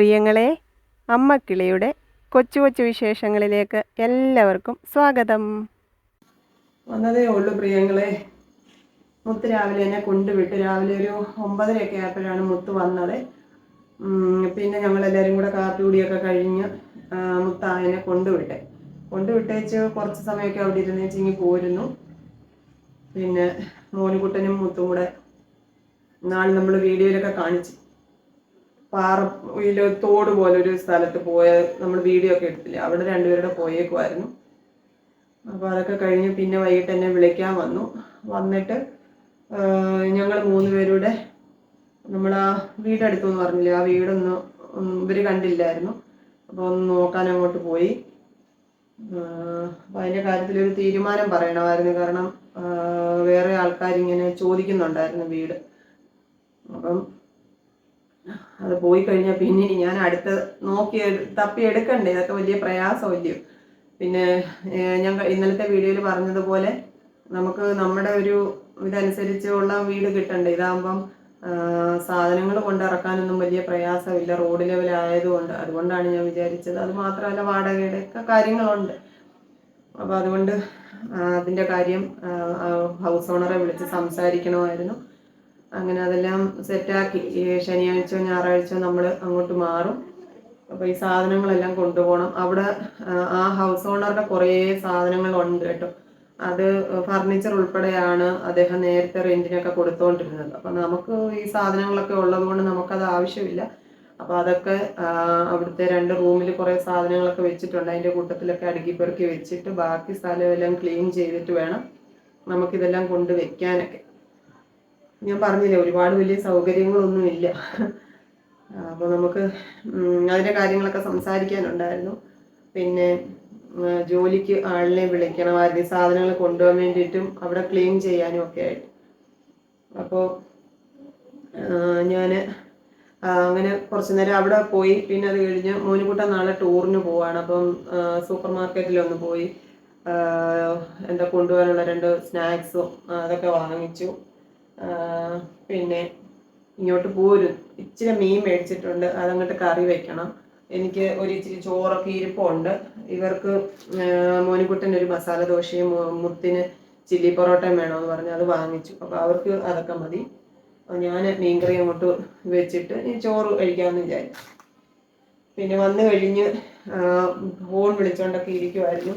പ്രിയങ്ങളെ അമ്മക്കിളിയുടെ കൊച്ചു കൊച്ചു വിശേഷങ്ങളിലേക്ക് എല്ലാവർക്കും സ്വാഗതം. വന്നതേ ഉള്ളൂ പ്രിയങ്ങളെ. മുത്ത് രാവിലെ എന്നെ കൊണ്ടുവിട്ട് രാവിലെ ഒരു ഒമ്പതരയൊക്കെ ആയപ്പോഴാണ് മുത്ത് വന്നത്. പിന്നെ ഞങ്ങളെല്ലാവരും കൂടെ കാപ്പി കൂടിയൊക്കെ കഴിഞ്ഞ് മുത്ത് കൊണ്ടുവിട്ടെ. കൊണ്ടുവിട്ടേച്ച് കുറച്ച് സമയമൊക്കെ അവിടെ ഇരുന്നേച്ചിങ്ങി പോരുന്നു. പിന്നെ മോനുകുട്ടനും മുത്തും കൂടെ നാളെ നമ്മൾ വീഡിയോയിലൊക്കെ കാണിച്ചു പാറ തോട് പോലെ ഒരു സ്ഥലത്ത് പോയ നമ്മൾ വീഡിയോ ഒക്കെ എടുത്തില്ലേ? അവിടെ രണ്ടുപേരുടെ പോയേക്കുമായിരുന്നു അപ്പോൾ അതൊക്കെ കഴിഞ്ഞ് പിന്നെ വൈകിട്ട് എന്നെ വിളിക്കാൻ വന്നു. വന്നിട്ട് ഞങ്ങൾ മൂന്ന് പേരുടെ നമ്മൾ ആ വീടെടുത്തു എന്ന് പറഞ്ഞില്ലേ? ആ വീടൊന്ന് ഇവർ കണ്ടില്ലായിരുന്നു. അപ്പോൾ ഒന്ന് നോക്കാൻ അങ്ങോട്ട് പോയി. അപ്പൊ അതിന്റെ കാര്യത്തിൽ ഒരു തീരുമാനം പറയണമായിരുന്നു. കാരണം വേറെ ആൾക്കാരിങ്ങനെ ചോദിക്കുന്നുണ്ടായിരുന്നു വീട്. അപ്പം അത് പോയി കഴിഞ്ഞാൽ പിന്നെ ഇനി ഞാൻ അടുത്ത നോക്കി തപ്പി എടുക്കണ്ടേ? ഇതൊക്കെ വലിയ പ്രയാസമല്ലയോ പിന്നെ ഞാൻ ഇന്നലത്തെ വീഡിയോയിൽ പറഞ്ഞതുപോലെ നമുക്ക് നമ്മുടെ ഒരു ഇതനുസരിച്ചുള്ള വീട് കിട്ടണ്ടേ? ഇതാകുമ്പം സാധനങ്ങൾ കൊണ്ടിറക്കാനൊന്നും വലിയ പ്രയാസമില്ല. റോഡ് ലെവലായതുകൊണ്ട്. അതുകൊണ്ടാണ് ഞാൻ വിചാരിച്ചത്. അത് മാത്രമല്ല വാടകയുടെ ഒക്കെ കാര്യങ്ങളുണ്ട്. അപ്പോൾ അതുകൊണ്ട് അതിന്റെ കാര്യം ഹൗസ് ഓണറെ വിളിച്ച് സംസാരിക്കണമായിരുന്നു. അങ്ങനെ അതെല്ലാം സെറ്റാക്കി ഈ ശനിയാഴ്ച ഞായറാഴ്ച നമ്മൾ അങ്ങോട്ട് മാറും. അപ്പോൾ ഈ സാധനങ്ങളെല്ലാം കൊണ്ടുപോകണം. അവിടെ ആ, ഹൗസ് ഓണറുടെ കുറേ സാധനങ്ങളുണ്ട് കേട്ടോ. അത് ഫർണിച്ചർ ഉൾപ്പെടെയാണ് അദ്ദേഹം നേരത്തെ റെന്റിനൊക്കെ കൊടുത്തുകൊണ്ടിരുന്നത് അപ്പം നമുക്ക് ഈ സാധനങ്ങളൊക്കെ ഉള്ളതുകൊണ്ട് നമുക്കത് ആവശ്യമില്ല. അപ്പോൾ അതൊക്കെ അവിടുത്തെ രണ്ട് റൂമിൽ കുറേ സാധനങ്ങളൊക്കെ വെച്ചിട്ടുണ്ട്. അതിന്റെ കൂട്ടത്തിലൊക്കെ അടുക്കി പെറുക്കി വെച്ചിട്ട് ബാക്കി സ്ഥലമെല്ലാം ക്ലീൻ ചെയ്തിട്ട് വേണം നമുക്കിതെല്ലാം കൊണ്ട് വെക്കാനൊക്കെ. ഞാൻ പറഞ്ഞില്ലേ ഒരുപാട് വലിയ സൗകര്യങ്ങളൊന്നും ഇല്ല. അപ്പോൾ നമുക്ക് അതിന്റെ കാര്യങ്ങളൊക്കെ സംസാരിക്കാനുണ്ടായിരുന്നു. പിന്നെ ജോലിക്ക് ആളിനെ വിളിക്കണം ഈ സാധനങ്ങൾ കൊണ്ടുപോകാൻ വേണ്ടിയിട്ടും അവിടെ ക്ലീൻ ചെയ്യാനും ഒക്കെ ആയിട്ട്. അപ്പോൾ ഞാൻ അങ്ങനെ കുറച്ച് നേരം അവിടെ പോയി. പിന്നെ അത് കഴിഞ്ഞ് മോനുകുട്ടൻ നാളെ ടൂറിന് പോവാണ്. അപ്പം സൂപ്പർ മാർക്കറ്റിലൊന്ന് പോയി എന്താ കൊണ്ടുപോകാനുള്ള രണ്ട് സ്നാക്സും അതൊക്കെ വാങ്ങിച്ചു. പിന്നെ ഇങ്ങോട്ട് പോരും. ഇച്ചിരി മീൻ മേടിച്ചിട്ടുണ്ട്. അതങ്ങോട്ട് കറി വെക്കണം. എനിക്ക് ഒരു ഇച്ചിരി ചോറൊക്കെ ഇരിപ്പുണ്ട്. ഇവർക്ക് മോനിക്കുട്ടൻ ഒരു മസാല ദോശയും മുത്തിന് ചില്ലി പൊറോട്ടയും വേണമെന്ന് പറഞ്ഞ്. അത് വാങ്ങിച്ചു. അപ്പോൾ അവർക്ക് അതൊക്കെ മതി. ഞാൻ മീൻകറി അങ്ങോട്ട് വെച്ചിട്ട് ഈ ചോറ് കഴിക്കാമെന്ന് വിചാരിച്ചു. പിന്നെ വന്നു കഴിഞ്ഞ് ഫോൺ വിളിച്ചുകൊണ്ടൊക്കെ ഇരിക്കുമായിരുന്നു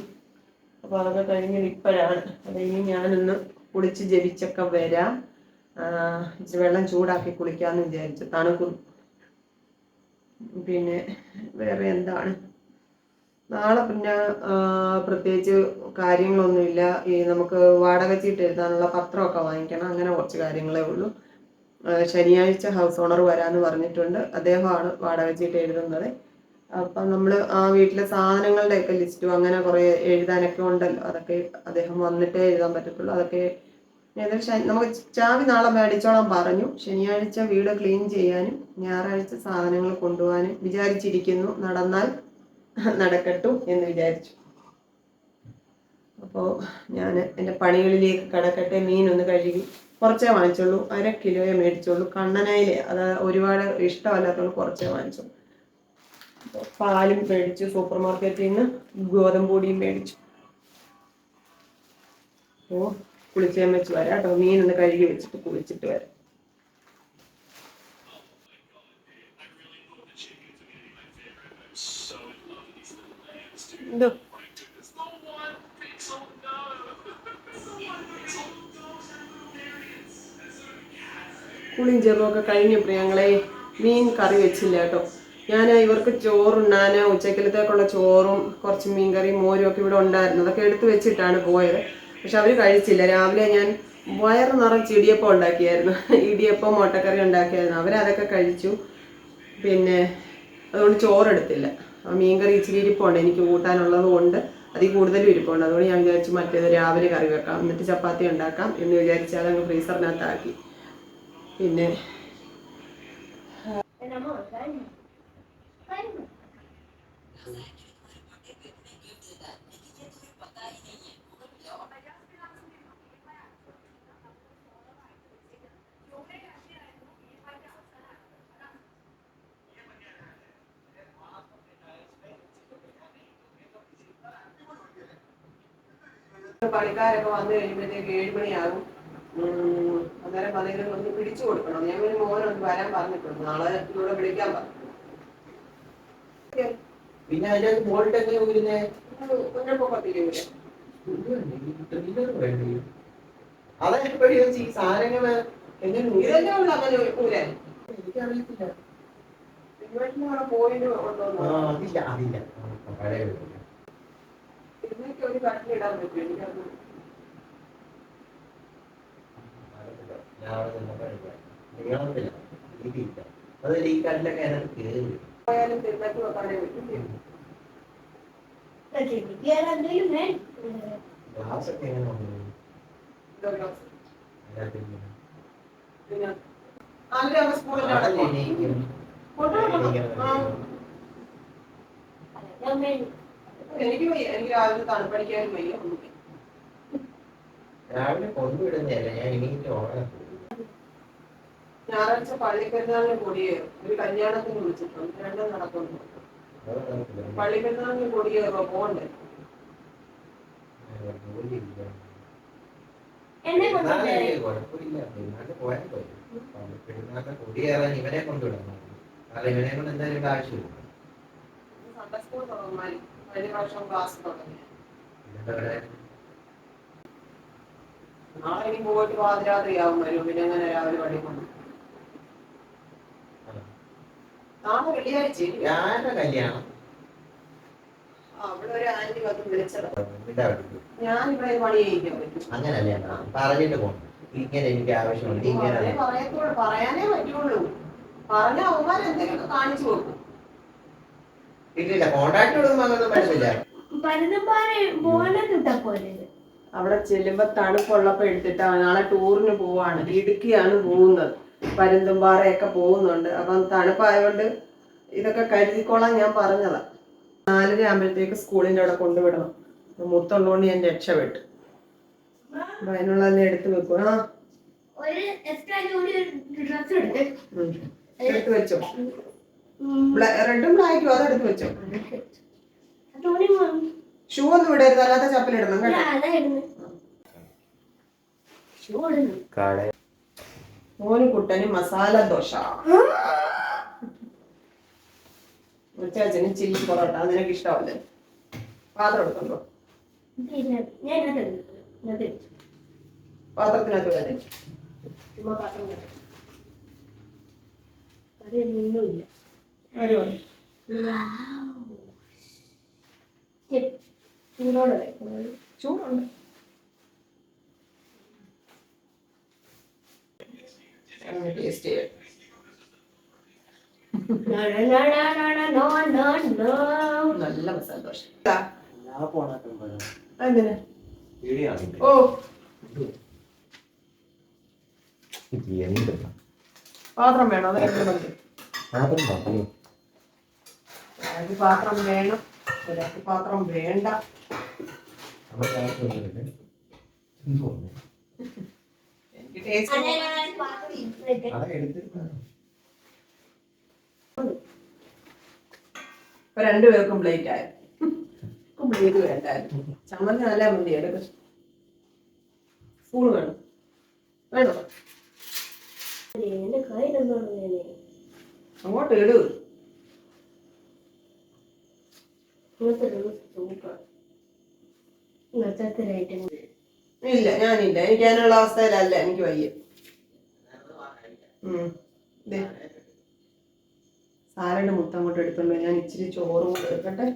അപ്പോൾ അതൊക്കെ കഴിഞ്ഞ് ഇപ്പോഴാണ്. അത് ഇനി ഞാനൊന്ന് കുളിച്ച് ജപിച്ചൊക്കെ വരാം. ഇച്ചിരി വെള്ളം ചൂടാക്കി കുളിക്കാമെന്ന് വിചാരിച്ചു തണുക്കും. പിന്നെ വേറെ എന്താണ്? നാളെ പിന്നെ പ്രത്യേകിച്ച് കാര്യങ്ങളൊന്നുമില്ല. ഈ നമുക്ക് വാടക ചീട്ട് എഴുതാനുള്ള പത്രമൊക്കെ വാങ്ങിക്കണം. അങ്ങനെ കുറച്ച് കാര്യങ്ങളേ ഉള്ളൂ. ശനിയാഴ്ച ഹൗസ് ഓണർ വരാമെന്ന് പറഞ്ഞിട്ടുണ്ട്. അദ്ദേഹമാണ് വാടക ചീട്ട് എഴുതുന്നത്. അപ്പം നമ്മൾ ആ വീട്ടിലെ സാധനങ്ങളുടെയൊക്കെ ലിസ്റ്റും അങ്ങനെ കുറേ എഴുതാനൊക്കെ ഉണ്ടല്ലോ. അതൊക്കെ അദ്ദേഹം വന്നിട്ടേ എഴുതാൻ പറ്റത്തുള്ളൂ. അതൊക്കെ ശനി നമുക്ക് ചാവി നാളെ മേടിച്ചോളാൻ പറഞ്ഞു. ശനിയാഴ്ച വീട് ക്ലീൻ ചെയ്യാനും ഞായറാഴ്ച സാധനങ്ങൾ കൊണ്ടുപോകാനും വിചാരിച്ചിരിക്കുന്നു. നടന്നാൽ നടക്കട്ടു എന്ന് വിചാരിച്ചു. അപ്പോൾ ഞാൻ എന്റെ പണികളിലേക്ക് കടക്കട്ടെ മീൻ ഒന്ന് കഴുകി കുറച്ചേ വാങ്ങിച്ചുള്ളൂ അര കിലോയെ മേടിച്ചുള്ളൂ. കണ്ണനയിലെ അത് ഒരുപാട് ഇഷ്ടമല്ലാത്തതുകൊണ്ട് കുറച്ചേ വാങ്ങിച്ചുള്ളൂ പാലും മേടിച്ചു സൂപ്പർ മാർക്കറ്റിൽ നിന്ന് ഗോതമ്പ് പൊടിയും മേടിച്ചു. കുളിച്ചാൻ വെച്ച് വരാം കേട്ടോ. മീനൊന്ന് കഴുകി വെച്ചിട്ട് കുളിച്ചിട്ട് വരാം. എന്തോ കുളിയും ചെറുതൊക്കെ കഴിഞ്ഞു പ്രിയങ്ങളെ മീൻ കറി വെച്ചില്ല കേട്ടോ. ഞാൻ ഇവർക്ക് ചോറുണ്ണാൻ ഉച്ചക്കലത്തേക്കുള്ള ചോറും കുറച്ച് മീൻ കറിയും മോരും ഒക്കെ ഇവിടെ ഉണ്ടായിരുന്നു. അതൊക്കെ എടുത്തു വെച്ചിട്ടാണ് പോയത്. പക്ഷെ അവർ കഴിച്ചില്ല. രാവിലെ ഞാൻ വയറ് നിറച്ച് ഇടിയപ്പം ഉണ്ടാക്കിയായിരുന്നു. ഇടിയപ്പം മുട്ടക്കറി ഉണ്ടാക്കിയായിരുന്നു. അവരതൊക്കെ കഴിച്ചു. പിന്നെ അതുകൊണ്ട് ചോറെടുത്തില്ല. മീൻകറി ഇച്ചിരി ഇരിപ്പുണ്ട്. എനിക്ക് കൂട്ടാനുള്ളത് കൊണ്ട് അതിൽ കൂടുതലും ഇരിപ്പുണ്ട്. അതുകൊണ്ട് ഞാൻ വിചാരിച്ചു മറ്റേത് രാവിലെ കറി വെക്കാം. എന്നിട്ട് ചപ്പാത്തി ഉണ്ടാക്കാം എന്ന് വിചാരിച്ച് അതങ്ങ് ഫ്രീസറിനകത്താക്കി. പിന്നെ പണിക്കാരൊക്കെ വന്നു കഴിയുമ്പോഴത്തേക്ക് ഏഴുമണിയാകും അന്നേരം പതിനൊന്ന് ഒന്ന് പിടിച്ചു കൊടുക്കണം. ഞാൻ ഒരു ഒന്ന് വരാൻ പറഞ്ഞിട്ടുണ്ട്. നാളെ ഇവിടെ വിളിക്കാൻ പറഞ്ഞു. പിന്നെ അതിന്റെ മോളിട്ട് എങ്ങനെ പത്തിരിക്കൂല അതെപ്പോഴും ഈ സാധനങ്ങൾ എങ്ങനെ ഊരും? ഇതല്ലേ ഉള്ളു അങ്ങനെ ഒരു ഊരാൻ എനിക്കറിയത്തില്ല. പോയിന്റ് അതില്ല അതില്ല. പഴയ ഇതിനൊക്കെ ഒരു പറ്റും എനിക്കത്. അതുപോലെ ഈ അതിനകത്ത് പോയാലും വെക്കാനേ പറ്റും ഗ്ലാസ് ഒക്കെ എങ്ങനെ വന്നു? എനിക്ക് വയ്യ. എനിക്ക് രാവിലെ തണുപ്പടിക്കാനും വയ്യ. ഒന്നും വയ്യ. രാവിലെ കൊണ്ടുവിടുന്നതല്ല. ഞാൻ പോകും. ഞായറാഴ്ച പള്ളിപ്പെരുന്നാളിന് കൊടിയേറും ഒരു കല്യാണത്തിന് വിളിച്ചിട്ടുണ്ട്. രണ്ടും നടക്കുന്നു. പള്ളിപ്പെരുന്നാളിന് കൊടിയേറോ പോകണ്ടേ? ജോലിയില്ല. എന്നെ കൊണ്ടുപോയി കൊടിയേറാൻ ഇവനെ കൊണ്ടുവിടണം. കാരണം ഇവനെ കൊണ്ട് എന്തായാലും ആവശ്യമില്ല സൺഡേ സ്കൂൾ ക്ലാസ് തുടങ്ങി. നാളെ ഇനി പോയിട്ട് പാതിരാത്രിയാവും വരും. പിന്നെ അങ്ങനെ രാവിലെ പഠിക്കണം നാളെ വെള്ളിയാഴ്ച കല്യാണം. അവിടെ ഒരു ആന്റി വന്ന് ഞാൻ ഇവിടെ പണി ചെയ്യിക്കാൻ പറ്റും. അങ്ങനല്ലേ പറഞ്ഞിട്ട് പോകണം ഇങ്ങനെ എനിക്ക് ആവശ്യമുണ്ട്. ഇങ്ങനെ പറയാനേ പറ്റുള്ളൂ. പറഞ്ഞ അവന്മാർ എന്തെങ്കിലുമൊക്കെ കാണിച്ചു കൊടുക്കും. ഇല്ലില്ല കോണ്ടാക്ട് അവിടെ ചെല്ലുമ്പോ തണുപ്പുള്ളപ്പോ എടുത്തിട്ടാ നാളെ ടൂറിന് പോവാണ്. ഇടുക്കിയാണ് പോകുന്നത്. പരുന്തുംപാറയൊക്കെ പോകുന്നുണ്ട്. അപ്പം തണുപ്പായതുകൊണ്ട് ഇതൊക്കെ കരുതിക്കോളാൻ ഞാൻ പറഞ്ഞതാ. നാലര ആകുമ്പോഴത്തേക്ക് സ്കൂളിന്റെ അവിടെ കൊണ്ടുവിടണം. മുത്തുള്ളതുകൊണ്ട് ഞാൻ രക്ഷപ്പെട്ടു അപ്പൊ അതിനുള്ളതെല്ലാം എടുത്തു വെക്കും. ആ. എടുത്ത് വെച്ചോ. റെഡും ബ്ലാക്കും അതെടുത്ത് വെച്ചോ. തുണി വാങ്ങി. ഷൂ ഒന്നും ഇടരുത് അല്ലാത്ത ചപ്പലിടണം കേട്ടോ. മോന് കുട്ടന് മസാല ദോശ. ഉച്ചാച്ചന് ചില്ലി പൊറോട്ട അത് നിനക്ക് ഇഷ്ടമല്ലേ പാത്രം ഇട്ടു. പാത്രത്തിനകത്ത് വരെ ചുമ്മാ പാത്രം ചൂടോടെ. ചൂടുണ്ട്. ടേസ്റ്റ് ചെയ്യാം. നല്ല മസാല ദോശ ഓ. പാത്രം വേണോ? അതെ പാത്രം മതി മാത്രം പാത്രം വേണം ഒരാൾക്ക് പാത്രം വേണ്ട. എനിക്ക് ഇപ്പൊ രണ്ടുപേർക്കും പ്ലേറ്റ് ആയി. പ്ലേറ്റ് വേണ്ടായിരുന്നു. ചമ്മന്തി നല്ല മന്തി എടുക്കും. സ്പൂൺ വേണം. വേണേ? അങ്ങോട്ട് ഇടൂ. ഐറ്റം ഇല്ല ഞാനില്ല. എനിക്ക് അതിനുള്ള അവസ്ഥയിലല്ല. എനിക്ക് വയ്യ. സാറിന്റെ മുത്തം അങ്ങോട്ട് എടുത്തോണ്ട് ഞാൻ ഇച്ചിരി ചോറും കൂടെ എടുക്കട്ടെ.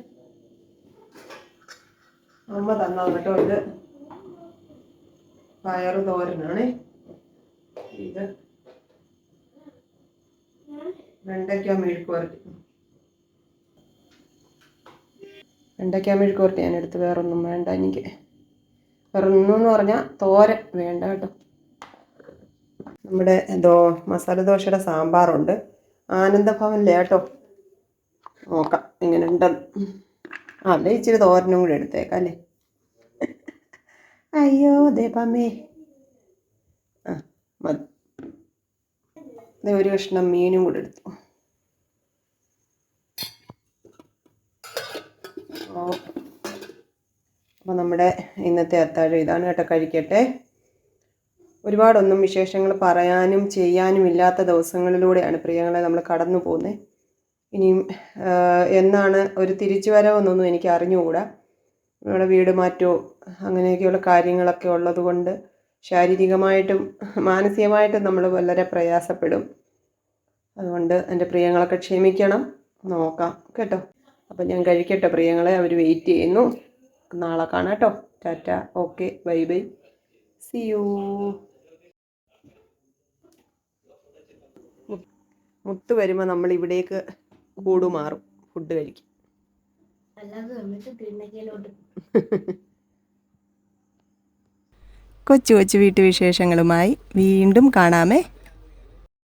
അമ്മ തന്നാ കേട്ടോ ഇത് പയറ് തോരനാണ്. ഇത്. വെണ്ടയ്ക്ക മെഴുക്ക് വരട്ടി. വെണ്ടയ്ക്ക മെഴുക്ക് പുരട്ടി ഞാൻ എടുത്ത് വേറൊന്നും വേണ്ട എനിക്ക്. വേറെ എന്ന് പറഞ്ഞാൽ തോരൻ വേണ്ട കേട്ടോ. നമ്മുടെ എന്തോ മസാല ദോശയുടെ സാമ്പാറുണ്ട്. ആനന്ദഭവനിലെ കേട്ടോ. നോക്കാം ഇങ്ങനെ ഉണ്ടെന്ന് അല്ലേ ഇച്ചിരി തോരനും കൂടെ എടുത്തേക്കാം അല്ലേ? അയ്യോ ദേവമേ ആ മതി. ഒരു കഷ്ണം മീനും കൂടെ എടുത്തു. അപ്പോൾ നമ്മുടെ ഇന്നത്തെ അത്താഴം ഇതാണ് കേട്ടോ കഴിക്കട്ടെ. ഒരുപാടൊന്നും വിശേഷങ്ങൾ പറയാനും ചെയ്യാനും ഇല്ലാത്ത ദിവസങ്ങളിലൂടെയാണ് പ്രിയങ്ങളെ നമ്മൾ കടന്നു പോകുന്നത് ഇനിയും എന്നാണ് ഒരു തിരിച്ചു വരവെന്നൊന്നും എനിക്ക് അറിഞ്ഞുകൂടാ. നമ്മുടെ വീട് മാറ്റോ അങ്ങനെയൊക്കെയുള്ള കാര്യങ്ങളൊക്കെ ഉള്ളതുകൊണ്ട് ശാരീരികമായിട്ടും മാനസികമായിട്ടും നമ്മൾ വളരെ പ്രയാസപ്പെടും. അതുകൊണ്ട് എന്റെ പ്രിയങ്ങളൊക്കെ ക്ഷമിക്കണം. നോക്കാം കേട്ടോ. അപ്പം ഞാൻ കഴിക്കട്ടെ പ്രിയങ്ങളെ. അവർ വെയിറ്റ് ചെയ്യുന്നു. നാളെ കാണാം കേട്ടോ. Tata. Okay. Bye bye. See you മുത്ത് വരുമ്പോൾ നമ്മൾ ഇവിടേക്ക് കൂടുമാറും ഫുഡ് കഴിക്കും. കൊച്ചു കൊച്ചു കൊച്ചു വീട്ടുവിശേഷങ്ങളുമായി വീണ്ടും കാണാമേ.